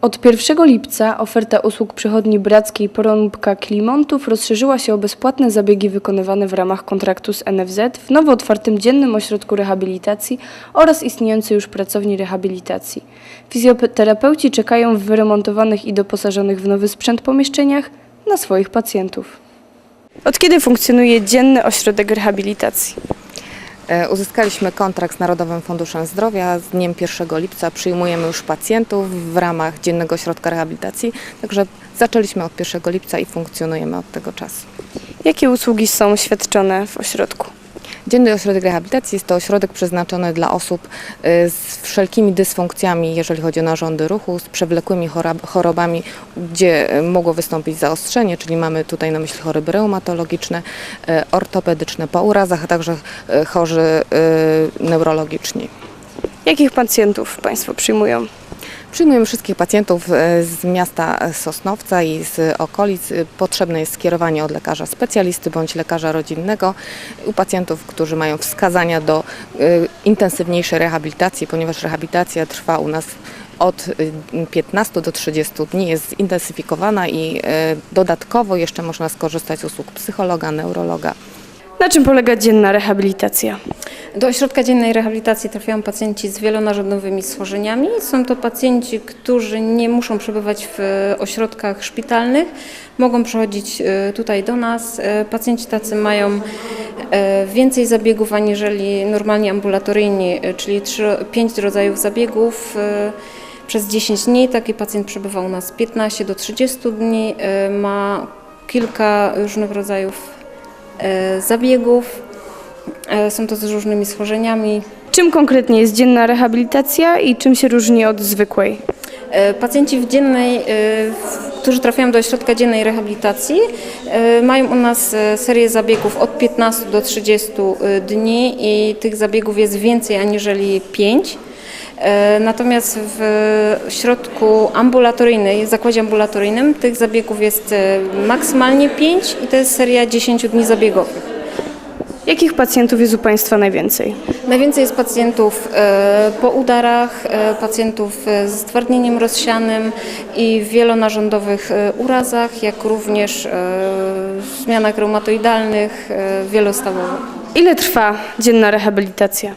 Od 1 lipca oferta usług przychodni brackiej Porąbka Klimontów rozszerzyła się o bezpłatne zabiegi wykonywane w ramach kontraktu z NFZ w nowo otwartym dziennym ośrodku rehabilitacji oraz istniejącej już pracowni rehabilitacji. Fizjoterapeuci czekają w wyremontowanych i doposażonych w nowy sprzęt pomieszczeniach na swoich pacjentów. Od kiedy funkcjonuje dzienny ośrodek rehabilitacji? E, Uzyskaliśmy kontrakt z Narodowym Funduszem Zdrowia. Z dniem 1 lipca przyjmujemy już pacjentów w ramach Dziennego Ośrodka Rehabilitacji. Także zaczęliśmy od 1 lipca i funkcjonujemy od tego czasu. Jakie usługi są świadczone w ośrodku? Dzienny Ośrodek Rehabilitacji jest to ośrodek przeznaczony dla osób e, z wszelkimi dysfunkcjami, jeżeli chodzi o narządy ruchu, z przewlekłymi chorobami, gdzie e, mogło wystąpić zaostrzenie, czyli mamy tutaj na myśli choroby reumatologiczne, e, ortopedyczne po urazach, a także chorzy neurologiczni. Jakich pacjentów Państwo przyjmują? Przyjmujemy wszystkich pacjentów e, z miasta Sosnowca i z okolic. E, Potrzebne jest skierowanie od lekarza specjalisty bądź lekarza rodzinnego u pacjentów, którzy mają wskazania do e, intensywniejszej rehabilitacji, ponieważ rehabilitacja trwa u nas od e, 15 do 30 dni, jest zintensyfikowana i e, dodatkowo jeszcze można skorzystać z usług psychologa, neurologa. Na czym polega dzienna rehabilitacja? Do ośrodka dziennej rehabilitacji trafiają pacjenci z wielonarządowymi schorzeniami. Są to pacjenci, którzy nie muszą przebywać w ośrodkach szpitalnych, mogą przychodzić e, tutaj do nas. E, Pacjenci tacy mają e, więcej zabiegów aniżeli normalnie ambulatoryjni, e, czyli 5 rodzajów zabiegów. e, Przez 10 dni taki pacjent przebywa u nas 15 do 30 dni, e, ma kilka różnych rodzajów e, zabiegów. E, Są to z różnymi schorzeniami. Czym konkretnie jest dzienna rehabilitacja i czym się różni od zwykłej? E, Pacjenci w dziennej, e, którzy trafiają do ośrodka dziennej rehabilitacji, mają u nas serię zabiegów od 15 do 30 dni i tych zabiegów jest więcej aniżeli 5. Natomiast w środku ambulatoryjnym, w zakładzie ambulatoryjnym tych zabiegów jest maksymalnie 5 i to jest seria 10 dni zabiegowych. Jakich pacjentów jest u Państwa najwięcej? Najwięcej jest pacjentów e, po udarach, e, pacjentów e, z stwardnieniem rozsianym i w wielonarządowych urazach, jak również w zmianach reumatoidalnych wielostawowych. Ile trwa dzienna rehabilitacja?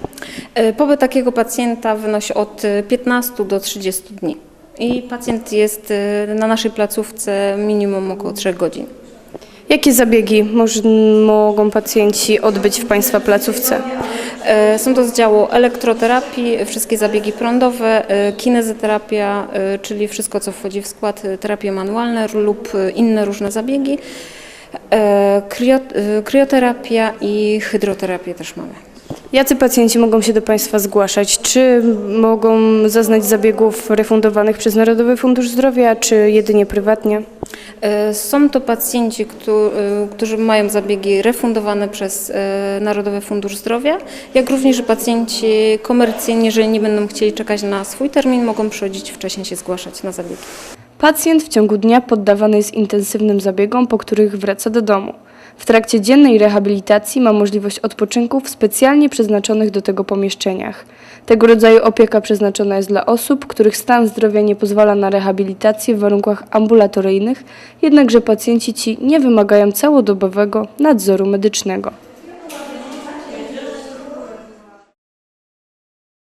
Pobyt takiego pacjenta wynosi od e, 15 do 30 dni. I pacjent jest na naszej placówce minimum około 3 godzin. Jakie zabiegi mogą pacjenci odbyć w Państwa placówce? E, Są to z działu elektroterapii, wszystkie zabiegi prądowe, e, kinezyterapia, e, czyli wszystko, co wchodzi w skład terapie manualne lub inne różne zabiegi, krio, krioterapia i hydroterapię też mamy. Jacy pacjenci mogą się do Państwa zgłaszać? Czy mogą zaznać zabiegów refundowanych przez Narodowy Fundusz Zdrowia, czy jedynie prywatnie? E, Są to pacjenci, e, którzy mają zabiegi refundowane przez e, Narodowy Fundusz Zdrowia, jak również pacjenci komercyjni, jeżeli nie będą chcieli czekać na swój termin, mogą przychodzić wcześniej się zgłaszać na zabiegi. Pacjent w ciągu dnia poddawany jest intensywnym zabiegom, po których wraca do domu. W trakcie dziennej rehabilitacji ma możliwość odpoczynku w specjalnie przeznaczonych do tego pomieszczeniach. Tego rodzaju opieka przeznaczona jest dla osób, których stan zdrowia nie pozwala na rehabilitację w warunkach ambulatoryjnych, jednakże pacjenci ci nie wymagają całodobowego nadzoru medycznego.